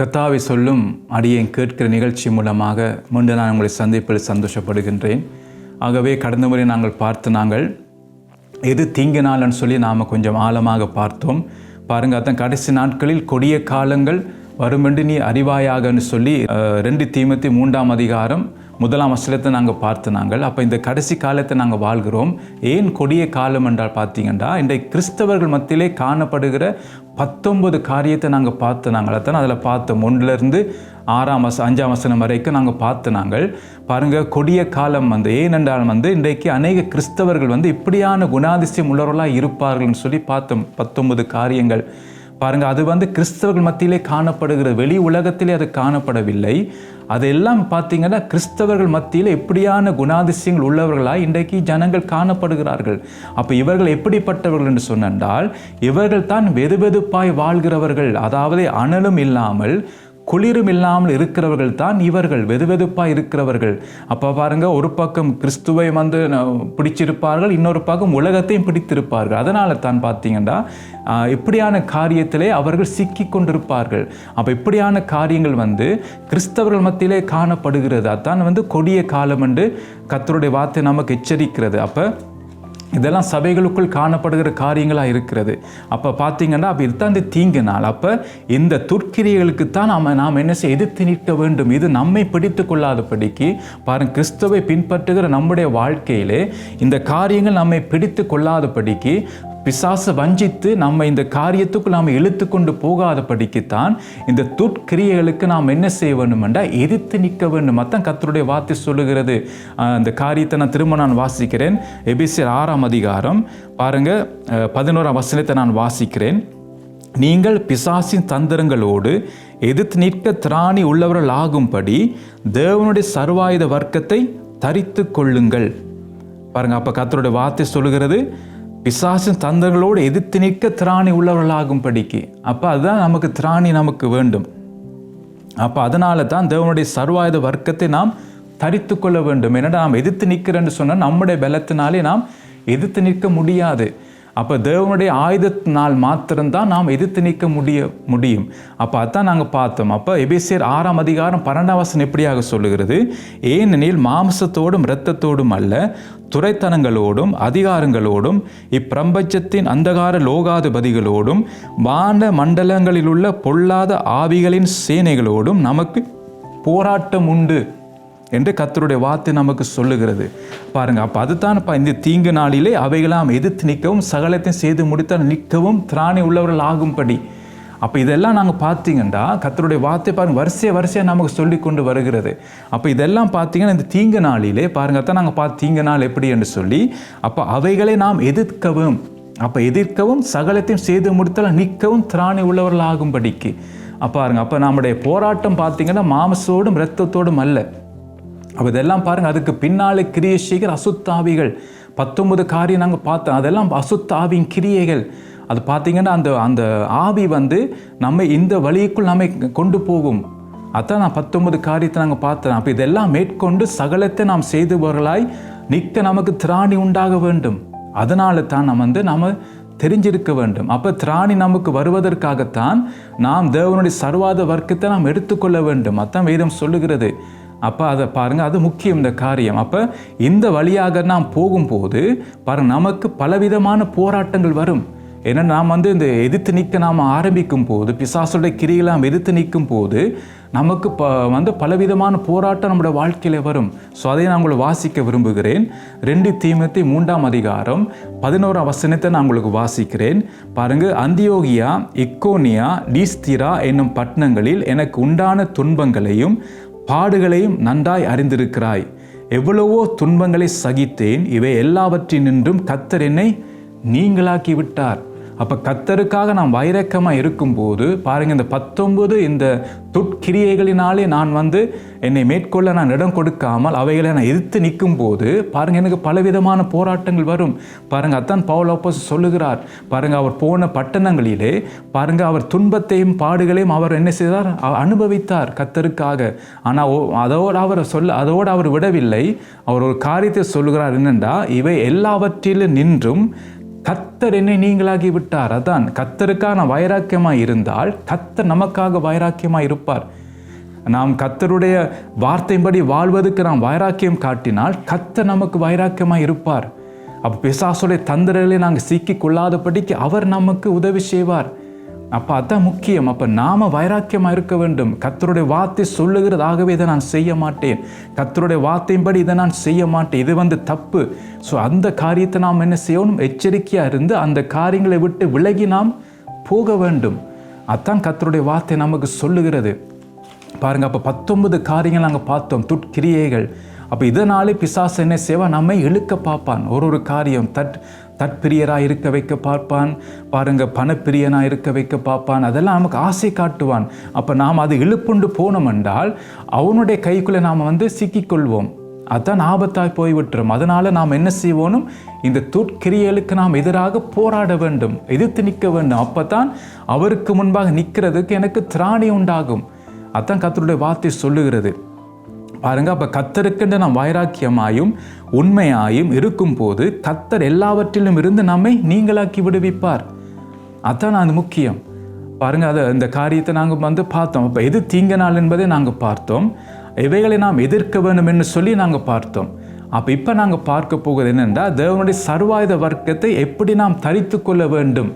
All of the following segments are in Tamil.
கத்தாவை சொல்லும் அடியேன் கேட்கிற நிகழ்ச்சி மூலமாக மீண்டும் நான் உங்களை சந்திப்பில் சந்தோஷப்படுகின்றேன். ஆகவே கடந்த முறை நாங்கள் பார்த்து நாங்கள் எது தீங்கு நாள்னு சொல்லி நாம் கொஞ்சம் ஆழமாக பார்த்தோம். பாருங்க அதான் கடைசி நாட்களில் கொடிய காலங்கள் வருமென்று நீ அறிவாயாகன்னு சொல்லி ரெண்டு தீமத்தி மூன்றாம் அதிகாரம் முதலாம் வசனத்தை நாங்கள் பார்த்து நாங்கள் அப்போ இந்த கடைசி காலத்தை நாங்கள் வாழ்கிறோம். ஏன் கொடிய காலம் என்றால் பார்த்தீங்கன்னா இன்றைக்கு கிறிஸ்தவர்கள் மத்தியிலே காணப்படுகிற பத்தொன்பது காரியத்தை நாங்கள் பார்த்து நாங்கள். அதான் அதில் பார்த்தோம். ஒன்றுலேருந்து ஆறாம் வச அஞ்சாம் வசனம் வரைக்கும் நாங்கள் பார்த்து நாங்கள். பாருங்கள் கொடிய காலம் வந்து ஏனென்றால் வந்து இன்றைக்கு அநேக கிறிஸ்தவர்கள் வந்து இப்படியான குணாதிசயம் உள்ளவர்களாக இருப்பார்கள்னு சொல்லி பார்த்தோம். பத்தொன்பது காரியங்கள். பாருங்க அது வந்து கிறிஸ்தவர்கள் மத்தியிலே காணப்படுகிறது வெளி உலகத்திலே அது காணப்படவில்லை. அதெல்லாம் பார்த்தீங்கன்னா கிறிஸ்தவர்கள் மத்தியில் எப்படியான குணாதிசயங்கள் உள்ளவர்களாக இன்றைக்கு ஜனங்கள் காணப்படுகிறார்கள். அப்போ இவர்கள் எப்படிப்பட்டவர்கள் என்று சொன்னால் இவர்கள் தான் வெதுவெதுப்பாய் வாழ்கிறவர்கள். அதாவது அனலும் இல்லாமல் குளிரும் இல்லாமல் இருக்கிறவர்கள் தான் இவர்கள் வெதுவெதுப்பாக இருக்கிறவர்கள். அப்போ பாருங்க ஒரு பக்கம் கிறிஸ்துவை வந்து ந- பிடிச்சிருப்பார்கள் இன்னொரு பக்கம் உலகத்தையும் பிடித்திருப்பார்கள். அதனால தான் பார்த்தீங்கன்னா இப்படியான காரியத்திலே அவர்கள் சிக்கி கொண்டிருப்பார்கள். அப்போ இப்படியான காரியங்கள் வந்து கிறிஸ்தவர்கள் மத்தியிலே காணப்படுகிறது. அதான் வந்து கொடிய காலம் என்று கத்தருடைய வார்த்தை நமக்கு எச்சரிக்கிறது. அப்போ இதெல்லாம் சபைகளுக்குள் காணப்படுகிற காரியங்களாக இருக்கிறது. அப்போ பார்த்தீங்கன்னா அப்போ இதுதான் இந்த தீங்கு நாள். அப்போ இந்த துர்க்கிரியர்களுக்கு தான் நாம் நாம் என்ன செய்ய எதிர்த்து நிற்க வேண்டும். இது நம்மை பிடித்து கொள்ளாதபடிக்கு பாருங்கள் கிறிஸ்துவை பின்பற்றுகிற நம்முடைய வாழ்க்கையிலே இந்த காரியங்கள் நம்மை பிடித்து கொள்ளாதபடிக்கு பிசாசு வஞ்சித்து நம்ம இந்த காரியத்துக்கு நாம் இழுத்து கொண்டு போகாதபடிக்குத்தான் இந்த துட்கிரியைகளுக்கு நாம் என்ன செய்ய வேண்டும் எதிர்த்து நிற்க வேண்டும். அதான் கத்தருடைய வார்த்தை சொல்லுகிறது. அந்த காரியத்தை நான் திரும்ப நான் வாசிக்கிறேன். எபிசியர் ஆறாம் அதிகாரம் பாருங்கள் பதினோராம் வசனத்தை நான் வாசிக்கிறேன். நீங்கள் பிசாசின் தந்திரங்களோடு எதிர்த்து நிற்க திராணி உள்ளவர்கள் ஆகும்படி தேவனுடைய சர்வாயுத வர்க்கத்தை தரித்து கொள்ளுங்கள். பாருங்கள் அப்போ கத்தருடைய வார்த்தை சொல்லுகிறது. பிசாசின் தந்தங்களோடு எதிர்த்து நிற்க திராணி உள்ளவர்களாகும் படிக்கு அப்போ அதுதான் நமக்கு திராணி நமக்கு வேண்டும். அப்போ அதனால தான் தேவனுடைய சர்வாயுத வர்க்கத்தை நாம் தரித்து கொள்ள வேண்டும். என்னடா நாம் எதிர்த்து நிற்கிறேன்னு சொன்னால் நம்முடைய பலத்தினாலே நாம் எதிர்த்து நிற்க முடியாது. அப்போ தேவனுடைய ஆயுதத்தினால் மாத்திரம்தான் நாம் எதிர்த்து நிற்க முடிய முடியும். அப்போ அதான் நாங்கள் பார்த்தோம். அப்போ எபிசியர் ஆறாம் அதிகாரம் பன்னெண்டாம் வசனம் எப்படியாக சொல்லுகிறது? ஏனெனில் மாம்சத்தோடும் இரத்தத்தோடும் அல்ல துறைத்தனங்களோடும் அதிகாரங்களோடும் இப்பிரபஞ்சத்தின் அந்தகார லோகாதிபதிகளோடும் வான மண்டலங்களிலுள்ள பொல்லாத ஆவிகளின் சேனைகளோடும் நமக்கு போராட்டம் உண்டு. என்று கத்தருடைய வார்த்தை நமக்கு சொல்லுகிறது. பாருங்க அப்போ அதுதான்ப்பா இந்த தீங்கு நாளிலே அவைகளாம் எதிர்த்து நிற்கவும் சகலத்தையும் செய்து முடித்தால் நிற்கவும் திராணி உள்ளவர்கள் ஆகும்படி. அப்போ இதெல்லாம் நாங்கள் பார்த்தீங்கன்னா கத்தருடைய வார்த்தை பாருங்கள் வரிசையை வரிசையாக நமக்கு சொல்லி கொண்டு வருகிறது. அப்போ இதெல்லாம் பார்த்தீங்கன்னா இந்த தீங்கு நாளிலே பாருங்க தான் நாங்கள் பார்த்து தீங்கு நாள் எப்படி என்று சொல்லி அப்போ அவைகளை நாம் எதிர்க்கவும் அப்போ எதிர்க்கவும் சகலத்தையும் செய்து முடித்தால் நிற்கவும் திராணி உள்ளவர்கள் ஆகும்படிக்கு. அப்போ அப்போ நம்முடைய போராட்டம் பார்த்தீங்கன்னா மாமசோடும் இரத்தத்தோடும் அல்ல. அப்போ இதெல்லாம் பாருங்கள் அதுக்கு பின்னாலே கிரியை செய்கிற அசுத்தாவிகள். பத்தொன்பது காரியம் நாங்கள் பார்த்தோம். அதெல்லாம் அசுத்தாவின் கிரியைகள். அது பார்த்தீங்கன்னா அந்த அந்த ஆவி வந்து நம்ம இந்த வழிக்குள் நம்மை கொண்டு போகும். அதான் நான் பத்தொன்பது காரியத்தை நாங்கள் பார்த்தோம் அப்போ இதெல்லாம் மேற்கொண்டு சகலத்தை நாம் செய்தவர்களாய் நிற்க நமக்கு திராணி உண்டாக வேண்டும். அதனால தான் நம்ம வந்து நம்ம தெரிஞ்சிருக்க வேண்டும். அப்போ திராணி நமக்கு வருவதற்காகத்தான் நாம் தேவனுடைய சர்வாத வர்க்கத்தை நாம் எடுத்துக்கொள்ள வேண்டும். அதான் வேதம் சொல்லுகிறது. அப்போ அதை பாருங்கள் அது முக்கியம் இந்த காரியம். அப்போ இந்த வழியாக நாம் போகும்போது பாருங்க நமக்கு பலவிதமான போராட்டங்கள் வரும். ஏன்னா நாம் வந்து இந்த எதிர்த்து நிற்க நாம் ஆரம்பிக்கும் போது பிசாசுடைய கிரியெல்லாம் எதிர்த்து நிற்கும் போது நமக்கு ப வந்து பலவிதமான போராட்டம் நம்முடைய வாழ்க்கையில் வரும். ஸோ அதை நான் உங்களை வாசிக்க விரும்புகிறேன். ரெண்டு தீமத்தை மூன்றாம் அதிகாரம் பதினோரு அவசனத்தை நான் உங்களுக்கு வாசிக்கிறேன். பாருங்கள் அந்தியோகியா இக்கோனியா டீஸ்திரா என்னும் பட்டணங்களில் எனக்கு உண்டான துன்பங்களையும் பாடுகளையும் நன்றாய் அறிந்திருக்கிறாய். எவ்வளவோ துன்பங்களை சகித்தேன் இவை எல்லாவற்றினின்றும் கத்தர் என்னை நீங்களாக்கி விட்டார் அப்போ கத்தருக்காக நாம் வைரக்கமாக இருக்கும்போது பாருங்கள் இந்த பத்தொன்பது இந்த துட்கிரியைகளினாலே நான் வந்து என்னை மேற்கொள்ள நான் இடம் கொடுக்காமல் அவைகளை நான் எதிர்த்து நிற்கும் போது பாருங்கள் எனக்கு பலவிதமான போராட்டங்கள் வரும். பாருங்க அத்தான் பவுல் அப்போஸ் சொல்லுகிறார். பாருங்கள் அவர் போன பட்டணங்களிலே பாருங்கள் அவர் துன்பத்தையும் பாடுகளையும் அவர் என்ன செய்தார்? அனுபவித்தார் கத்தருக்காக. ஆனால் அதோடு அவர் சொல்ல அதோடு அவர் விடவில்லை. அவர் ஒரு காரியத்தை சொல்லுகிறார் என்னென்றா இவை எல்லாவற்றிலும் நின்றும் கத்தர் என்னை நீங்களாகி விட்டார். அதான் கத்தருக்காக நான் வைராக்கியமாக இருந்தால் கத்தர் நமக்காக வைராக்கியமாக இருப்பார். நாம் கத்தருடைய வார்த்தையின்படி வாழ்வதற்கு நாம் வைராக்கியம் காட்டினால் கத்தர் நமக்கு வைராக்கியமாக இருப்பார். அப்போ பிசாசுடைய தந்திரங்களை நாங்கள் சிக்கி கொள்ளாதபடிக்கு அவர் நமக்கு உதவி செய்வார். அப்போ அதான் முக்கியம். அப்போ நாம வைராக்கியமாக இருக்க வேண்டும். கத்தருடைய வார்த்தை சொல்லுகிறதாகவே இதை நான் செய்ய மாட்டேன். கத்தருடைய வார்த்தையின்படி இதை நான் செய்ய மாட்டேன். இது வந்து தப்பு. ஸோ அந்த காரியத்தை நாம் என்ன செய்யணும்? எச்சரிக்கையாக இருந்து அந்த காரியங்களை விட்டு விலகி நாம் போக வேண்டும். அதான் கத்தருடைய வார்த்தை நமக்கு சொல்லுகிறது. பாருங்கள் அப்போ பத்தொன்பது காரியங்கள் நாங்கள் பார்த்தோம். துட்கிரியைகள். அப்போ இதனாலே பிசாசு என்ன செய்வா நம்மை இழுக்க பார்ப்பான். ஒரு ஒரு காரியம். தட் தற்பிரியராக இருக்க வைக்க பார்ப்பான். பாருங்க பணப்பிரியனாக இருக்க வைக்க பார்ப்பான். அதெல்லாம் நமக்கு ஆசை காட்டுவான். அப்போ நாம் அது இழுப்புண்டு போனோம் என்றால் அவனுடைய கைக்குள்ளே நாம் வந்து சிக்கிக்கொள்வோம் அதான் ஆபத்தாய் போய்விட்டுரும். அதனால் நாம் என்ன செய்வோனும்? இந்த துட்கிரியலுக்கு நாம் எதிராக போராட வேண்டும் எதிர்த்து நிற்க வேண்டும். அப்போ தான் அவருக்கு முன்பாக நிற்கிறதுக்கு எனக்கு திராணி உண்டாகும். அதான் கத்தருடைய வார்த்தை சொல்லுகிறது. பாருங்க அப்போ கத்தருக்கென்று நாம் வைராக்கியமாயும் உண்மையாயும் இருக்கும்போது கத்தர் எல்லாவற்றிலும் இருந்து நம்மை நீங்களாக்கி விடுவிப்பார். அதான் அது முக்கியம். பாருங்க அதை இந்த காரியத்தை நாங்கள் வந்து பார்த்தோம். அப்போ எது தீங்க நாள் என்பதை நாங்கள் பார்த்தோம். இவைகளை நாம் எதிர்க்க வேண்டும் என்று சொல்லி நாங்கள் பார்த்தோம். அப்போ இப்போ நாங்கள் பார்க்க போகிறது என்னென்றால் தேவனுடைய சர்வாயுத வர்க்கத்தை எப்படி நாம் தரித்து கொள்ள வேண்டும்?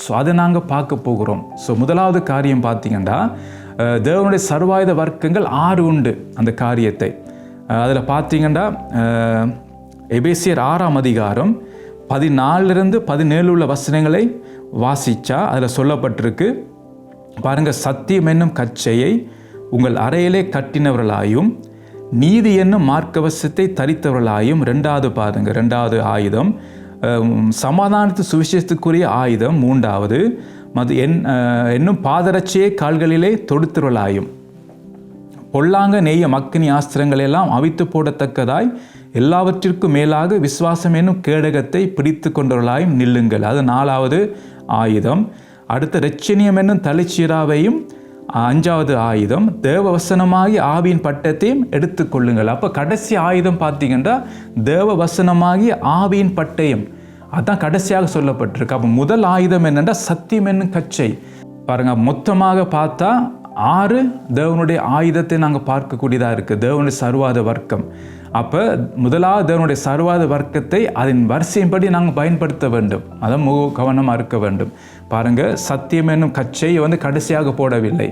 ஸோ அதை நாங்கள் பார்க்க போகிறோம். ஸோ முதலாவது காரியம் பார்த்தீங்கன்னா தேவனுடைய சர்வாயுத வர்க்கங்கள் ஆறு உண்டு அந்த காரியத்தை. அதில் பார்த்தீங்கன்னா எபேசியர் ஆறாம் அதிகாரம் பதினாலிருந்து பதினேழு உள்ள வசனங்களை வாசித்தா அதில் சொல்லப்பட்டிருக்கு பாருங்கள் சத்தியம் என்னும் கச்சையை உங்கள் அறையிலே கட்டினவர்களாயும் நீதி என்னும் மார்க்கவசத்தை தரித்தவர்களாயும் ரெண்டாவது பாருங்கள் ரெண்டாவது ஆயுதம். சமாதானத்து சுவிசேஷத்துக்குரிய ஆயுதம் மூன்றாவது மது என் என்னும் பாதரட்சியை கால்களிலே தொடுத்திருளாயும் பொல்லாங்க நெய்ய மக்கினி ஆஸ்திரங்கள் எல்லாம் அவித்து போடத்தக்கதாய் எல்லாவற்றிற்கும் மேலாக விசுவாசம் என்னும் கேடகத்தை பிடித்து கொண்டவர்களாயும் நில்லுங்கள். அது நாலாவது ஆயுதம். அடுத்த ரட்சணியம் என்னும் தலைச்சீராவையும் அஞ்சாவது ஆயுதம். தேவவசனமாகி ஆவியின் பட்டத்தையும் எடுத்துக்கொள்ளுங்கள் அப்போ கடைசி ஆயுதம் பார்த்தீங்கன்னா தேவவசனமாகி ஆவியின் பட்டயம். அதான் கடைசியாக சொல்லப்பட்டிருக்கு. அப்போ முதல் ஆயுதம் என்னென்னா சத்தியம் என்னும் கச்சை. பாருங்கள் மொத்தமாக பார்த்தா ஆறு தேவனுடைய ஆயுதத்தை நாங்கள் பார்க்கக்கூடியதாக இருக்குது தேவனுடைய சர்வாத வர்க்கம். அப்போ முதலாவது தேவனுடைய சர்வாத வர்க்கத்தை அதன் வரிசையின்படி நாங்கள் பயன்படுத்த வேண்டும். அதான் முக கவனமாக இருக்க வேண்டும். பாருங்கள் சத்தியம் என்னும் கச்சையை வந்து கடைசியாக போடவில்லை.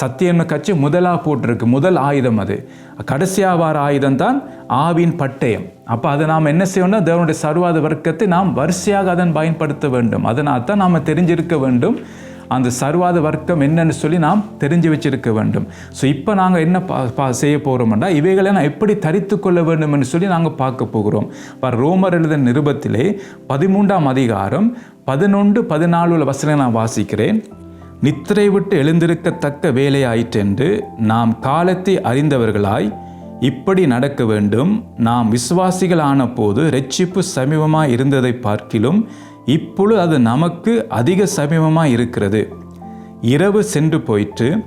சத்தியம் என்னும் கச்சை முதலாக போட்டிருக்கு. முதல் ஆயுதம் அது. கடைசியாக வர ஆயுதம் தான் ஆவின் பட்டயம். அப்போ அதை நாம் என்ன செய்யணும்னா தேவனுடைய சர்வாத வர்க்கத்தை நாம் வரிசையாக அதன் பயன்படுத்த வேண்டும். அதனால் தான் நாம் தெரிஞ்சிருக்க வேண்டும். அந்த சர்வாத வர்க்கம் என்னன்னு சொல்லி நாம் தெரிஞ்சு வச்சிருக்க வேண்டும். ஸோ இப்போ நாங்கள் என்ன பா பா செய்ய போகிறோம்னா இவைகளை நான் எப்படி தரித்து கொள்ள வேண்டும்னு சொல்லி நாங்கள் பார்க்க போகிறோம். இப்போ ரோமர் எழுத நிருபத்திலே பதிமூன்றாம் அதிகாரம் பதினொன்று பதினாலு உள்ள வசனம் நான் வாசிக்கிறேன். நித்திரை விட்டு எழுந்திருக்கத்தக்க வேலையாயிற்றென்று நாம் காலத்தை அறிந்தவர்களாய் இப்படி நடக்க வேண்டும். நாம் விசுவாசிகள் ஆன போது ரட்சிப்பு சமீபமாக இருந்ததை பார்க்கிலும் இப்பொழுது அது நமக்கு அதிக சமீபமாய் இருக்கிறது. இரவு சென்று போயிற்று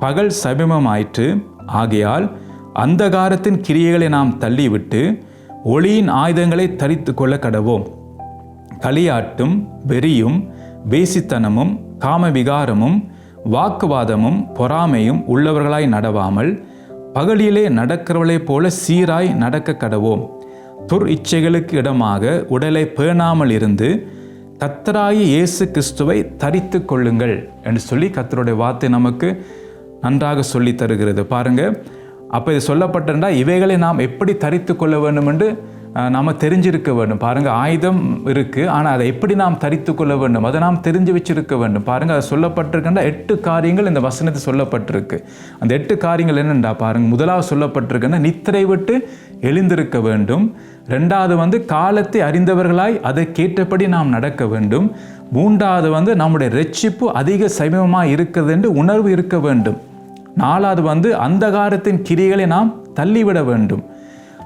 பகல் சமீபமாயிற்று. ஆகையால் அந்தகாரத்தின் கிரியைகளை நாம் தள்ளிவிட்டு ஒளியின் ஆயுதங்களை தரித்து கொள்ள கடவோம். களியாட்டும் வெறியும் வேசித்தனமும் காமவிகாரமும் வாக்குவாதமும் பொறாமையும் உள்ளவர்களாய் நடவாமல் பகலிலே நடக்கிறவளைப் போல சீராய் நடக்க கடவோம். துர் இச்சைகளுக்கு இடமாக உடலை பேணாமல் இருந்து கத்தராயி இயேசு கிறிஸ்துவை தரித்து கொள்ளுங்கள் என்று சொல்லி கத்தருடைய வார்த்தை நமக்கு நன்றாக சொல்லி தருகிறது. பாருங்கள் அப்போ இது சொல்லப்பட்டிருந்தால் இவைகளை நாம் எப்படி தரித்து கொள்ள வேண்டும் என்று நாம் தெரிஞ்சிருக்க வேண்டும். பாருங்கள் ஆயுதம் இருக்குது ஆனால் அதை எப்படி நாம் தரித்து கொள்ள வேண்டும்? அதை நாம் தெரிஞ்சு வச்சிருக்க வேண்டும். பாருங்கள் அது சொல்லப்பட்டிருக்கின்ற எட்டு காரியங்கள் இந்த வசனத்தில் சொல்லப்பட்டிருக்கு. அந்த எட்டு காரியங்கள் என்னென்றா? பாருங்கள் முதலாவது சொல்லப்பட்டிருக்கின்ற நித்திரை விட்டு எழுந்திருக்க வேண்டும். ரெண்டாவது வந்து காலத்தை அறிந்தவர்களாய் அதை கேட்டபடி நாம் நடக்க வேண்டும். மூன்றாவது வந்து நம்முடைய ரட்சிப்பு அதிக சமீபமாக இருக்கிறது என்று உணர்வு இருக்க வேண்டும். நாலாவது வந்து அந்தகாரத்தின் கிரிகளை நாம் தள்ளிவிட வேண்டும்.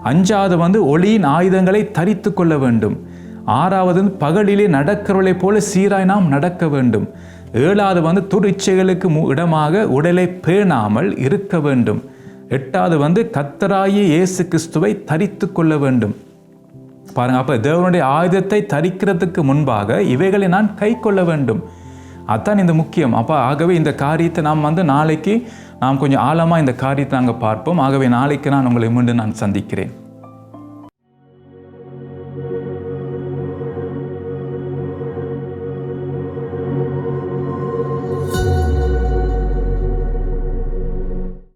அஞ்சாவது வந்து ஒளியின் ஆயுதங்களை தரித்து கொள்ள வேண்டும். ஆறாவது வந்து பகலிலே நடக்கிறவளைப் போல சீராய் நாம் நடக்க வேண்டும். ஏழாவது வந்து துரிச்சைகளுக்கு மு- இடமாக உடலை பேணாமல் இருக்க வேண்டும். எட்டாவது வந்து கத்தராயி இயேசு கிறிஸ்துவை தரித்து கொள்ள வேண்டும். பாருங்க அப்போ தேவனுடைய ஆயுதத்தை தரிக்கிறதுக்கு முன்பாக இவைகளை நான் கை கொள்ள வேண்டும். அதான் இந்த முக்கியம். அப்போ ஆகவே இந்த காரியத்தை நாம் வந்து நாளைக்கு நாம் கொஞ்சம் ஆழமாக இந்த காரியத்தை நாங்கள் பார்ப்போம். ஆகவே நாளைக்கு நான் உங்களை மீண்டும் நான் சந்திக்கிறேன்.